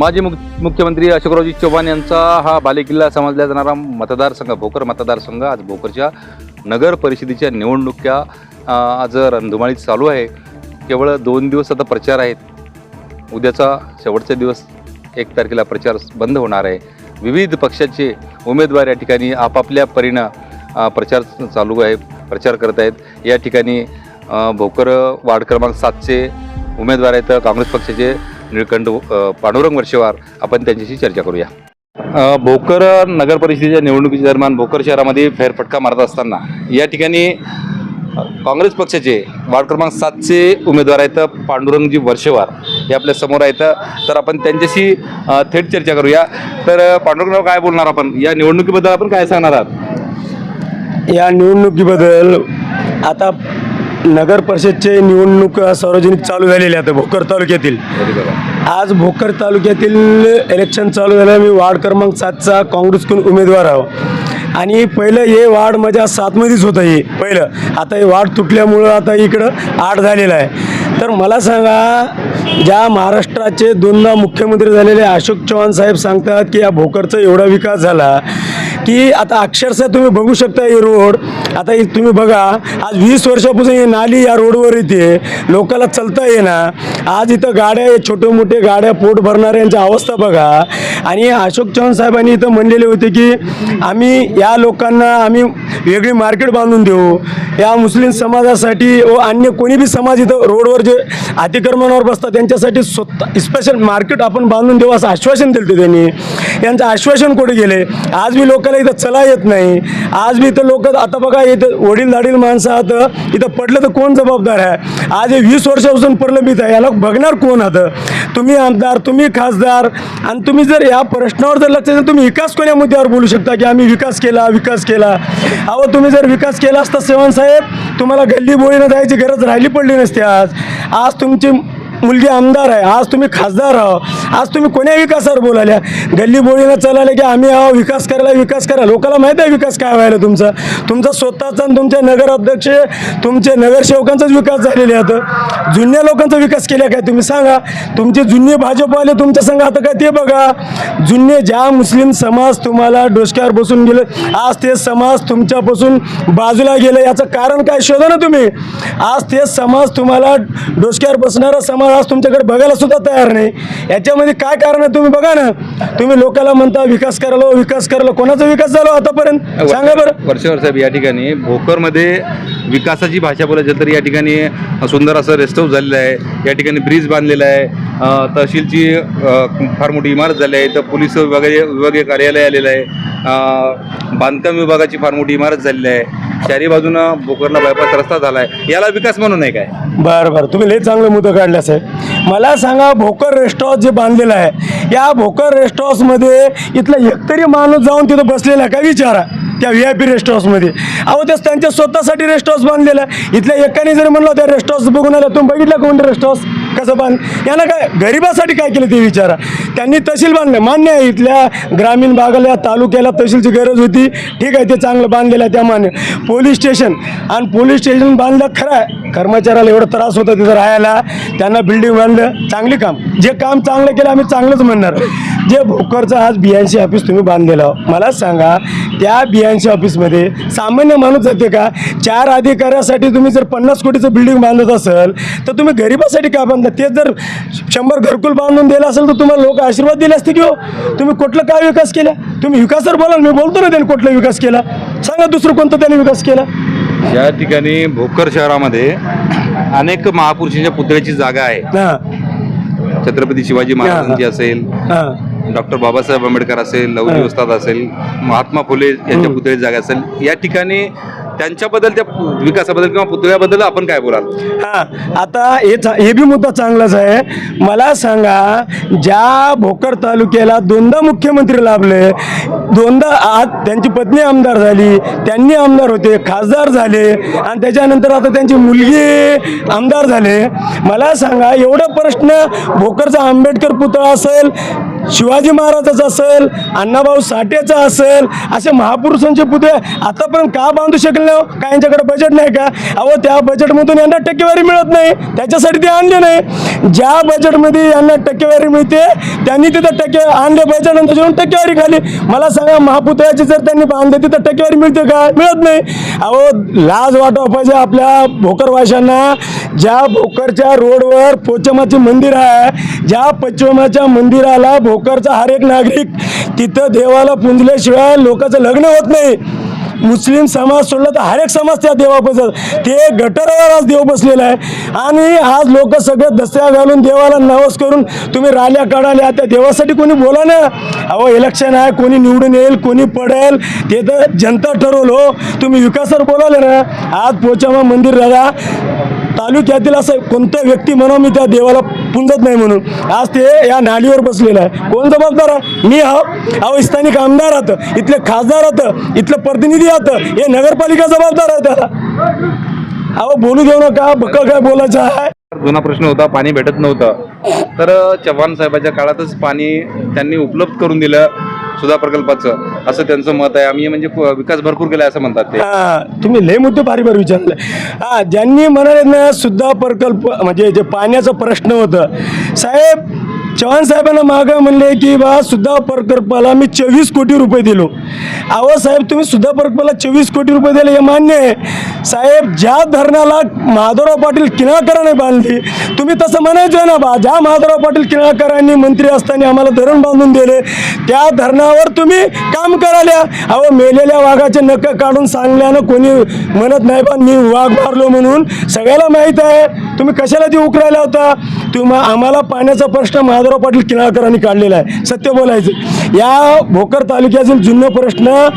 माजी मुख मुख्यमंत्री अशोकरावजी चव्हाण यांचा हा बालेकिल्ला समजला जाणारा मतदारसंघ भोकर मतदारसंघ. आज भोकरच्या नगर परिषदेच्या निवडणुक्या आज रणधुमाळीत चालू आहे. केवळ दोन दिवस आता प्रचार आहेत. उद्याचा शेवटचा दिवस एक तारखेला प्रचार बंद होणार आहे. विविध पक्षाचे उमेदवार या ठिकाणी आपापल्या परीनं प्रचार चालू आहे प्रचार करत आहेत. या ठिकाणी भोकर वार्ड क्रमांक सातचे उमेदवार आहेत. काँग्रेस पक्षाचे निळकंठ पांडुरंग वर्षेवार आपण त्यांच्याशी चर्चा करूया. भोकर नगर परिषदेच्या निवडणुकीच्या दरम्यान भोकर शहरामध्ये फेरफटका मारत असताना या ठिकाणी काँग्रेस पक्षाचे वार्ड क्रमांक सातचे उमेदवार आहेत पांडुरंगजी वर्षेवार हे आपल्यासमोर आहेत. तर आपण त्यांच्याशी थेट चर्चा करूया. तर पांडुरंगराव काय बोलणार आपण? या निवडणुकीबद्दल आपण काय सांगणार आहात? या निवडणुकीबद्दल आता नगर परिषदचे निवडणूक सार्वजनिक चालू झालेल्या आहेत भोकर तालुक्यातील. आज भोकर तालुक्यातील इलेक्शन चालू झालं मी वार्ड क्रमांक सातचा काँग्रेसकडून उमेदवार आहो. आणि पहिलं हे वार्ड माझ्या सातमध्येच होतं हे पहिलं. आता हे वार्ड तुटल्यामुळं आता इकडं आठ झालेलं आहे. तर मला सांगा ज्या महाराष्ट्राचे दोनदा मुख्यमंत्री झालेले अशोक चव्हाण साहेब सांगतात की या भोकरचा एवढा विकास झाला की आता अक्षरशः तुम्ही बघू शकता हे रोड. आता तुम्ही बघा आज वीस वर्षापासून ही नाली या रोडवर येते. लोकांना चलता येणार आज इथं गाड्या छोटे मोठे गाड्या पोट भरणाऱ्यांची अवस्था बघा. आणि अशोक चव्हाण साहेबांनी इथं म्हणलेले होते की आम्ही या लोकांना आम्ही वेगळी मार्केट बांधून देऊ. या मुस्लिम समाजासाठी व अन्य कोणी बी समाज इथं रोडवर जे अतिक्रमणावर बसतात त्यांच्यासाठी स्वतः स्पेशल मार्केट आपण बांधून देऊ असं आश्वासन दिलं त्यांनी. यांचं आश्वासन कुठे गेले? आज मी लोकांना इथं चला येत नाही. आज बी इथं लोक आता बघा इथं वडील धाडील माणसं आहात इथं पडलं तर कोण जबाबदार आहे? आज हे वीस वर्षापासून प्रलंबित आहे. याला बघणार कोण आता? तुम्ही आमदार तुम्ही खासदार आणि तुम्ही जर या प्रश्नावर जर लक्ष दिलं तुम्ही विकास कोण्या मुद्द्यावर बोलू शकता की आम्ही विकास केला विकास केला? अहो तुम्ही जर विकास केला असता सेवन साहेब तुम्हाला गल्ली बोळीनं जायची गरज राहिली पडली नसते आज. आज तुमची मुलगी आमदार आहे. आज तुम्ही खासदार आहो. आज तुम्ही कोण्या विकासावर बोलाल्या गल्ली बोळीनं चालल्या की आम्ही आहो विकास करायला विकास करा. लोकांना माहीत आहे विकास काय व्हायला तुमचा. तुमचा स्वतःचा आणि तुमचे नगर अध्यक्ष तुमचे नगरसेवकांचाच विकास झालेले आहेत जुन्या लोकांचा विकास केला काय? तुम्ही सांगा. तुमचे जुने भाजपवाले तुमच्या संघ आता काय ते बघा. जुने ज्या मुस्लिम समाज तुम्हाला डोसक्यावर बसून गेले आज ते समाज तुमच्यापासून बाजूला गेले याचं कारण काय शोधा ना तुम्ही. आज ते समाज तुम्हाला डोसक्यावर बसणारा समाज आज तुमच्याकडे बघायला सुद्धा तयार नाही. याच्यामध्ये काय कारण आहे तुम्ही बघा ना. तुम्ही लोकांना म्हणता विकास करायला विकास करायला. कोणाचा विकास झाला आतापर्यंत? सांगा बरं. वर्ष साहेब या ठिकाणी भोकरमध्ये विकासाची भाषा बोलायची तर या ठिकाणी सुंदर असं रेस्ट हाऊस झालेलं आहे. या ठिकाणी ब्रिज बांधलेला आहे. तहसीलची फार मोठी इमारत झाली आहे. तर पोलीस विभागीय विभागीय कार्यालय आलेलं आहे. बांधकाम विभागाची फार मोठी इमारत झालेली आहे. चारी बाजूनं बोकरला बायपास रस्ता झाला आहे याला विकास म्हणून आहे काय? बरं बरं. तुम्ही लई चांगलं मुद्दा काढला साहेब मला सांगा भोकर रेस्ट हाऊस जे बांधलेलं आहे या भोकर रेस्ट हाऊसमध्ये इथला एकतरी माणूस जाऊन तिथं बसलेला आहे का? विचारा. त्या व्ही आय पी रेस्ट हाऊसमध्ये अहो ते त्यांच्या स्वतःसाठी रेस्ट हाऊस बांधलेलं आहे. इथल्या एकाने जर म्हणलं त्या रेस्ट हाऊस बघून आलं तुम्ही बघितलं कोणते रेस्ट हाऊस कसं बांध यानं काय गरिबासाठी काय केलं ते विचारा. त्यांनी तहसील बांधलं. मान्य आहे इथल्या ग्रामीण भागाला तालुक्याला तहसीलची गरज होती. ठीक आहे ते चांगलं बांधलेलं आहे त्या मान्य. Police station. आणि पोलीस स्टेशन बांधलं खरं आहे. कर्मचाऱ्याला एवढा त्रास होता तिथं राहायला. त्यांना बिल्डिंग बांधलं. चांगली काम. जे काम चांगलं केलं आम्ही चांगलंच म्हणणार. जे भोकरचं आज बियांशी ऑफिस तुम्ही बांधलेलं मला सांगा त्या बियांशी ऑफिसमध्ये सामान्य माणूस जाते का? चार अधिकाऱ्यासाठी तुम्ही जर पन्नास कोटीचं बिल्डिंग बांधत असेल तर तुम्ही गरिबासाठी काय बांधता ते जर शंभर घरकुल बांधून दिलं असेल तर तुम्हाला लोक आशीर्वाद दिले असते की हो? तुम्ही कुठलं काय विकास केला? तुम्ही विकासावर बोला ना, मी बोलतो ना त्यांनी कुठला विकास केला. सांगा दुसरं कोणतं त्यांनी विकास केला. या ठिकाणी भोकर शहरामध्ये अनेक महापुरुषांच्या पुतळ्याची जागा आहे. हां. छत्रपती शिवाजी महाराजांची असेल हां. डॉक्टर बाबासाहेब आंबेडकर असेल लवजी उस्ताद असेल महात्मा फुले यांच्या पुतळ्याची जागा असेल. या ठिकाणी त्यांच्याबद्दल त्या विकासाबद्दल किंवा पुतळ्याबद्दल आपण काय बोलाल? हा आता हे चा- हे बी मुद्दा चांगलाच आहे. मला सांगा ज्या भोकर तालुक्याला दोनदा मुख्यमंत्री लाभले दोनदा आज त्यांची पत्नी आमदार झाली त्यांनी आमदार होते खासदार झाले आणि त्याच्यानंतर आता त्यांची मुलगी आमदार झाले. मला सांगा एवढा प्रश्न भोकरचा आंबेडकर पुतळा असेल शिवाजी महाराजाचा असेल अण्णाभाऊ साठेचा असेल असे महापुरुषांचे पुतळे आतापर्यंत का बांधू शकले नाही हो? यांच्याकडे बजेट नाही का? अहो त्या बजेटमधून यांना टक्केवारी मिळत नाही. त्याच्यासाठी ते आणले नाही. ज्या बजेटमध्ये यांना टक्केवारी मिळते त्यांनी तिथं टक्के आणले बजेट आणि त्याच्यावरून टक्केवारी खाली. मला सांगा महापुतळ्याची जर त्यांनी बांधले तिथं टक्केवारी मिळते का? मिळत नाही. अहो लाज वाटावं पाहिजे आपल्या भोकरवाशांना. ज्या भोकरच्या रोडवर पोचमाचे मंदिर आहे ज्या पश्चिमाच्या मंदिराला भोकरचा हर एक नागरिक तिथं देवाला पुंजल्याशिवाय लोकांचं लग्न होत नाही. मुस्लिम समाज सोडला तर हर एक समाज त्या देवापासून. ते गटरावर आज देव बसलेला आहे. आणि आज लोक सगळे दसऱ्या घालून देवाला नवस करून तुम्ही राल्या काढाल्या त्या देवासाठी कोणी बोला ना? अहो इलेक्शन आहे कोणी निवडून येईल कोणी पडेल ते तर जनता ठरवलं हो. तुम्ही विकासावर बोलावले ना? आज पोचामा मंदिर राजा तालुक्यातील असं कोणत्या व्यक्ती म्हणून मी त्या देवाला पुंजत नाही म्हणून. आज ते या नालीवर बसलेलं आहे. कोण जबाबदार आहे? मी हा अहो स्थानिक आमदार आहात. इथले खासदार आहात. इथले प्रतिनिधी आहात. हे नगरपालिका जबाबदार आहे त्याला अहो बोलू देऊ नका. बक्क काय बोलायचं आहे? जुना प्रश्न होता. पाणी भेटत नव्हतं. तर चव्हाण साहेबाच्या काळातच पाणी त्यांनी उपलब्ध करून दिलं. सुधा प्रकल्पाचं असं त्यांचं मत आहे. आम्ही म्हणजे विकास भरपूर केला असं म्हणतात ते. तुम्ही लय मुद्दे भारी भारी विचारले. हा ज्यांनी म्हणाले ना सुद्धा प्रकल्प म्हणजे जे पाण्याचा प्रश्न होतं. साहेब चव्हाण साहेबांना मागं म्हणले की बा सुद्धा प्रकल्पाला मी चोवीस कोटी रुपये दिलो. अहो साहेब तुम्ही सुद्धा प्रकल्पाला चोवीस कोटी रुपये दिले हे मान्य आहे. साहेब ज्या धरणाला माधवराव पाटील किनाळकरांनी बांधली तुम्ही तसं म्हणायचं ना बा ज्या माधवराव पाटील किनाळकरांनी मंत्री असताना आम्हाला धरण बांधून दिले त्या धरणावर तुम्ही काम कराल्या अहो मेलेल्या वाघाचे नख काढून सांगल्यानं कोणी म्हणत नाही पण मी वाघ मारलो म्हणून. सगळ्याला माहीत आहे. तुम्ही कशाला ते उकरायला होता तुम्हा आम्हाला पाण्याचा प्रश्न महादराव पाटील किनाळकरांनी काढलेला आहे. सत्य बोलायचं. या भोकर तालुक्यातील जुन्न प्रश्न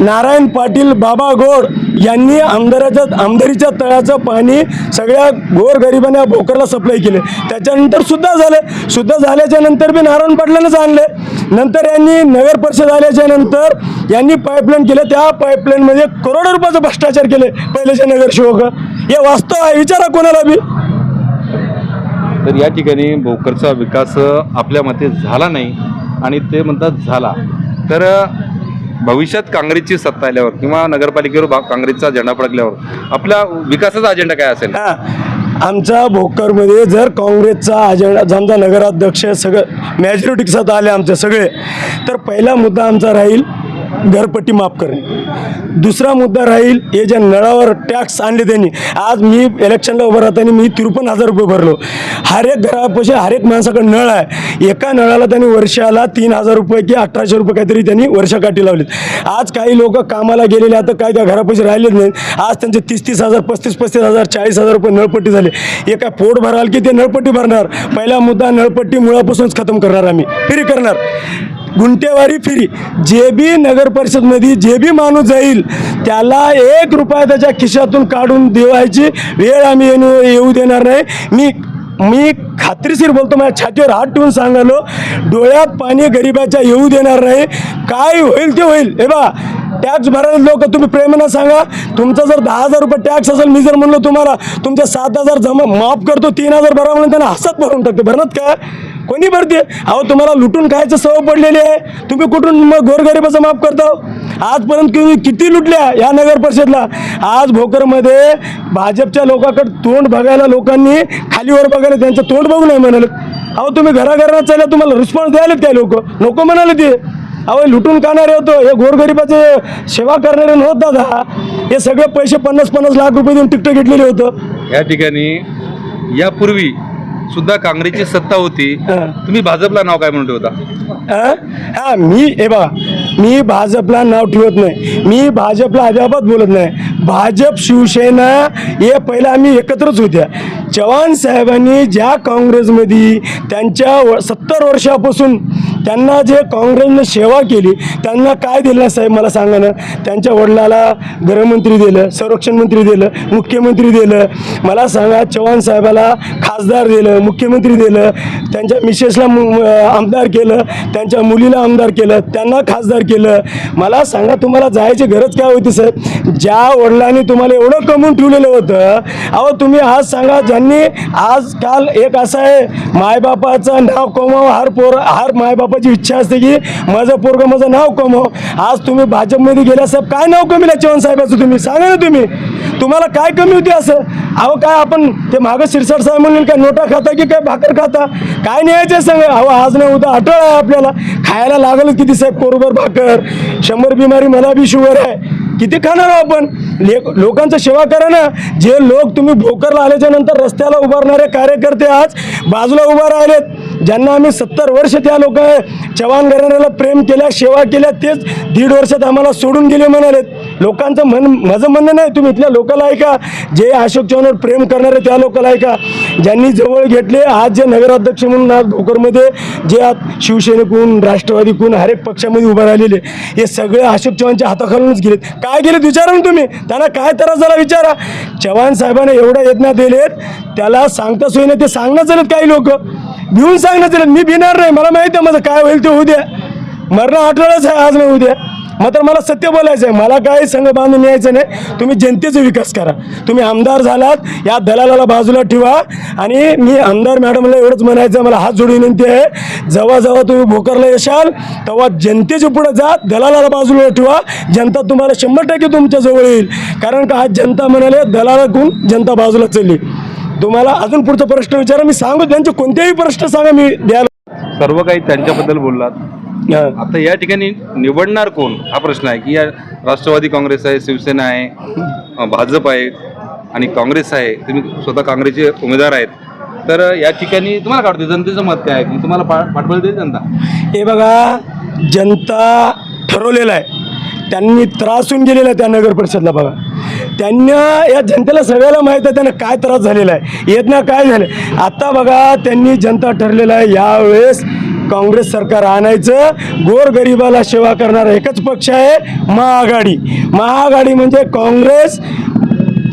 नारायण पाटील बाबा गोड यांनी आमदाराच्या आमदारीच्या तळाचं पाणी सगळ्या गोरगरिबांना भोकरला सप्लाय केले. त्याच्यानंतर सुद्धा झालं. सुद्धा झाल्याच्यानंतर मी नारायण पाटलांनाच आणले. नंतर यांनी नगर परिषद आल्याच्यानंतर यांनी पाईपलाईन केलं. त्या पाईपलाईनमध्ये करोडो रुपयाचं भ्रष्टाचार केले. पहिलेचे नगरसेवक हे वास्तव आहे विचारा कोणाला बी. तर या ठिकाणी भोकरचा विकास आपल्या मते झाला नाही आणि ते म्हणतात झाला. तर भविष्यात काँग्रेसची सत्ता आल्यावर किंवा नगरपालिकेवर काँग्रेसचा झेंडा फडकल्यावर आपला विकासाचा अजेंडा काय असेल? आमच्या भोकरमध्ये जर काँग्रेसचा अजेंडा समजा नगराध्यक्ष सगळं मॅजॉरिटी साथ आले आमचे सगळे तर पहिला मुद्दा आमचा राहील घरपट्टी माफ करणे दुसरा मुद्दा राहील हे ज्या नळावर टॅक्स आणले त्यांनी आज मी इलेक्शनला उभं राहताना मी त्रेपन्न हजार रुपये भरलो. हर एक घरापाशी हर एक माणसाकडे नळ आहे. एका नळाला त्यांनी वर्षाला तीन हजार रुपये की अठराशे रुपये काहीतरी त्यांनी वर्षाकाठी लावलेत. आज काही लोक कामाला गेलेले आता काय त्या घरापाशी राहिलेच नाहीत आज त्यांचे तीस तीस हजार पस्तीस पस्तीस हजार चाळीस हजार रुपये नळपट्टी झाले. हे काय पोट भराल की ते नळपट्टी भरणार? पहिला मुद्दा नळपट्टी मुळापासूनच खतम करणार आम्ही. फ्री करणार. गुंटेवारी फ्री. जे बी नगर परिषदमध्ये जे बी माणूस जाईल त्याला एक रुपया त्याच्या खिशातून काढून देवायची वेळ आम्ही येणू येऊ देणार नाही. मी मी खात्रीशीर बोलतो माझ्या छातीवर हात ठेवून सांगालो डोळ्यात पाणी गरिबाच्या येऊ देणार नाही. काय होईल ते होईल. हे बा टॅक्स भरायला लोक तुम्ही प्रेमानं सांगा. तुमचा जर दहा हजार रुपये टॅक्स असेल मी जर म्हणलो तुम्हाला तुमचे सात हजार जमा माफ करतो तीन हजार भरा म्हणून त्यांना हसत भरून टाकते. भरणार काय कोणी भरते? अहो तुम्हाला लुटून खायचं सवय पडलेली आहे. तुम्ही कुठून मग गोरगरिबाचं माफ करता? आजपर्यंत तुम्ही किती लुटल्या या नगर परिषदला? आज भोकरमध्ये भाजपच्या लोकांकडे तोंड बघायला लोकांनी खालीवर बघायला त्यांचं तोंड बघू नाही म्हणाले. अहो तुम्ही घराघरात चालल्या तुम्हाला रिस्पॉन्स द्यायला काय लोक. नको म्हणाले ते. अहो लुटून खाणारे होतो. हे गोरगरिबाचे सेवा करणारे नव्हत दादा हे सगळे पैसे पन्नास पन्नास लाख रुपये देऊन तिकटं घेतलेले होतं. या ठिकाणी यापूर्वी सुद्धा काँग्रेसची सत्ता होती. तुम्ही भाजपला नाव काय म्हणून ठेवता? हा? मी हे बघा मी भाजपला नाव ठेवत नाही. मी भाजपला अजिबात बोलत नाही. भाजप शिवसेना हे पहिलं आम्ही एकत्रच होत्या. चव्हाण साहेबांनी ज्या काँग्रेसमध्ये त्यांच्या सत्तर वर्षापासून त्यांना जे काँग्रेसने सेवा केली त्यांना काय दिलं साहेब मला सांगा ना. त्यांच्या वडिलाला गृहमंत्री दिलं संरक्षण मंत्री दिलं मुख्यमंत्री दिलं. मला सांगा चव्हाण साहेबाला खासदार दिलं मुख्यमंत्री दिलं त्यांच्या मिसेसला आमदार केलं त्यांच्या मुलीला आमदार केलं त्यांना खासदार केलं. मला सांगा तुम्हाला जायची गरज काय होती साहेब? ज्या वडिलांनी तुम्हाला एवढं कमवून ठेवलेलं होतं अहो तुम्ही आज सांगा ज्यांनी आज काल एक असं आहे मायबापाचं नाव कमाव हर पोर हर मायबापाची इच्छा असते की माझं पोरग माझं नाव कमव. आज तुम्ही भाजपमध्ये गेल्या साहेब काय नाव कमीला चव्हाण साहेबाचं तुम्ही? सांगा ना तुम्ही. तुम्हाला काय कमी होती असं? अहो काय आपण ते मागं शिरसाट साहेब म्हणून काय नोटा खाता की काय भाकर खाता? काय न्यायचं सांगा? अहो आज नाही उद्या अटळ आहे आपल्याला. खायला लागलं किती साहेब कोरोबर भाकर. शंभर बिमारी मला बी शुगर आहे. किती खाणार आहो आपण? लोकांचा लोकांचं सेवा करा ना. जे लोक तुम्ही भोकरला आल्याच्यानंतर रस्त्याला उभारणारे कार्यकर्ते आज बाजूला उभा राहिलेत. ज्यांना आम्ही सत्तर वर्ष त्या लोक चव्हाण घराण्याला प्रेम केल्या सेवा केल्या तेच दीड वर्षात आम्हाला सोडून गेले म्हणालेत. लोकांचं म्हण माझं म्हणणं नाही तुम्ही इथल्या लोकाला ऐका. जे अशोक चव्हाणवर प्रेम करणारे त्या लोकाला ऐका. ज्यांनी जवळ घेतले आज जे नगराध्यक्ष म्हणून आज भोकरमध्ये जे आज शिवसेनेकून राष्ट्रवादीकून हर एक पक्षामध्ये उभं राहिलेले हे सगळे अशोक चव्हाणच्या हाताखालूनच गेलेत. काय गेलेत विचारा ना तुम्ही. त्यांना काय त्रास झाला विचारा. चव्हाण साहेबांना एवढ्या यत्ना दिलेत त्याला सांगता सोयीने ते सांगणं चालत काही लोक. भिवून सांगण्यात चालत मी भिणार नाही मला माहिती आहे माझं काय होईल ते उद्या मरणं आठवडाच आहे आज नाही उद्या मात्र मला सत्य बोलायचं आहे मला काही संघ बांधून यायचं नाही. तुम्ही जनतेचा विकास करा. तुम्ही आमदार झालात या दलालाला बाजूला ठेवा. आणि मी आमदार मॅडमला एवढंच म्हणायचं मला हात जोडून विनंती आहे. जेव्हा जेव्हा तुम्ही भोकरला येशाल तेव्हा जनतेच्या पुढे जा दलालाला बाजूला ठेवा. जनता तुम्हाला शंभर टक्के तुमच्या जवळ येईल. कारण का आज जनता म्हणाले दलालाकडून जनता बाजूला चालली. तुम्हाला अजून पुढचा प्रश्न विचारा. मी सांगू त्यांचे कोणतेही प्रश्न सांगा मी द्यायला सर्व काही त्यांच्याबद्दल बोललात. आता या ठिकाणी निवडणार कोण? हा प्रश्न आहे की या राष्ट्रवादी काँग्रेस आहे शिवसेना आहे भाजप आहे आणि काँग्रेस आहे. तुम्ही स्वतः काँग्रेसचे उमेदवार आहेत. तर या ठिकाणी तुम्हाला काय वाटतं? जनतेचं मत काय आहे? की तुम्हाला पाठबळ देईल जनता? हे बघा जनता ठरवलेलं आहे. त्यांनी त्रासून गेलेला आहे त्या नगर परिषदला बघा. त्यांना या जनतेला सगळ्याला माहीत आहे त्यांना काय त्रास झालेला आहे येत ना काय झालं. आता बघा त्यांनी जनता ठरलेला आहे यावेळेस काँग्रेस सरकार आणायचं गोरगरिबाला सेवा करणारा एकच पक्ष आहे महाआघाडी. महाआघाडी म्हणजे काँग्रेस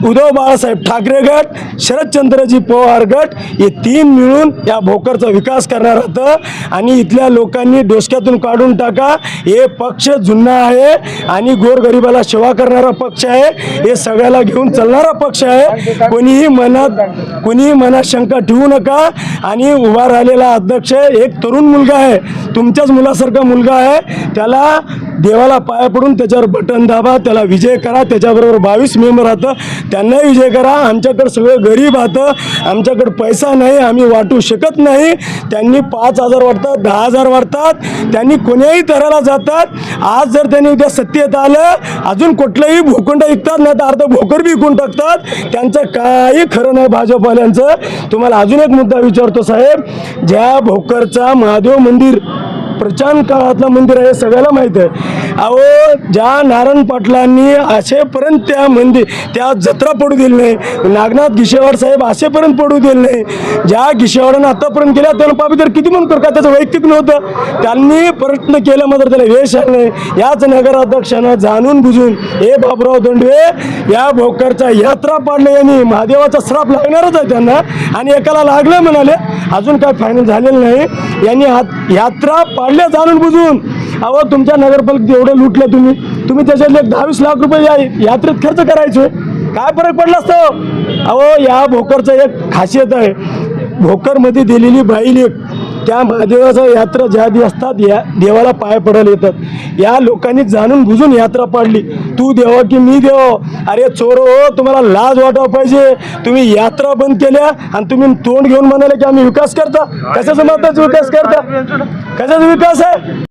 उद्धव बाळासाहेब ठाकरे गट शरदचंद्रजी पवार गट हे तीन मिळून या भोकरचा विकास करणार होतं. आणि इथल्या लोकांनी डोसक्यातून काढून टाका. हे पक्ष जुना आहे आणि गोरगरिबाला सेवा करणारा पक्ष आहे. हे सगळ्याला घेऊन चालणारा पक्ष आहे. कोणीही मनात कोणीही मनात शंका ठेवू नका. आणि उभा राहिलेला अध्यक्ष एक तरुण मुलगा आहे. तुमच्याच मुलासारखा मुलगा आहे. त्याला देवाला पाया पडून त्याच्यावर बटन दाबा. त्याला विजय करा. त्याच्याबरोबर बावीस मेंबर राहतं. त्यांनाही विजय करा. आमच्याकडं सगळं गरीब राहतं. आमच्याकडं पैसा नाही आम्ही वाटू शकत नाही. त्यांनी पाच हजार वाटतात दहा हजार वाटतात त्यांनी कोण्याही तराला जातात. आज जर त्यांनी उद्या सत्तेत आलं अजून कुठलंही भूखंड विकतात नाही तर अर्ध भोकर बी विकून टाकतात. त्यांचं काही खरं नाही भाजपवाल्यांचं. तुम्हाला अजून एक मुद्दा विचारतो साहेब. ज्या भोकरचा महादेव मंदिर प्रचंड काळातलं मंदिर आहे सगळ्याला माहीत आहे. अहो ज्या नारायण पाटलांनी असेपर्यंत त्या मंदिर त्या जत्रा पडू दिली नाही. नागनाथ गिशेवाड साहेब असेपर्यंत पडू दिले नाही. ज्या गिशेवाडानं आतापर्यंत केल्या त्याला पापी तर किती म्हणतो का त्याचं वैयक्तिक नव्हतं. त्यांनी प्रयत्न केला मात्र त्याला वेश आला याच नगराध्यक्षानं जाणून बुजून हे बाबराव दोंडवे या भोकरचा यात्रा पाडले यांनी. महादेवाचा श्राप लागणारच आहे त्यांना. आणि एकाला लागलं म्हणाले अजून काय फायनल झालेलं नाही. यांनी हात यात्रा पाडल्या जाणून बुजून. अहो तुमच्या नगरपालिकेत एवढं लुटलं तुम्ही. तुम्ही त्याच्यातले एक दहावीस लाख रुपये या यात्रेत खर्च करायचे. काय फरक पडला असतो? अहो या भोकरचं एक खासियत आहे. भोकरमध्ये दिलेली बाईल एक त्या महादेवाचा यात्रा ज्या असतात या देवाला पाय पडायला येतात. या लोकांनी जाणून बुजून यात्रा पाडली. तू देवा की मी देव? अरे चोर हो तुम्हाला लाज वाटावं पाहिजे. तुम्ही यात्रा बंद केल्या आणि तुम्ही तोंड घेऊन म्हणाले की आम्ही विकास करता. कशाचा मताचा विकास करता? कशाचा विकास आहे?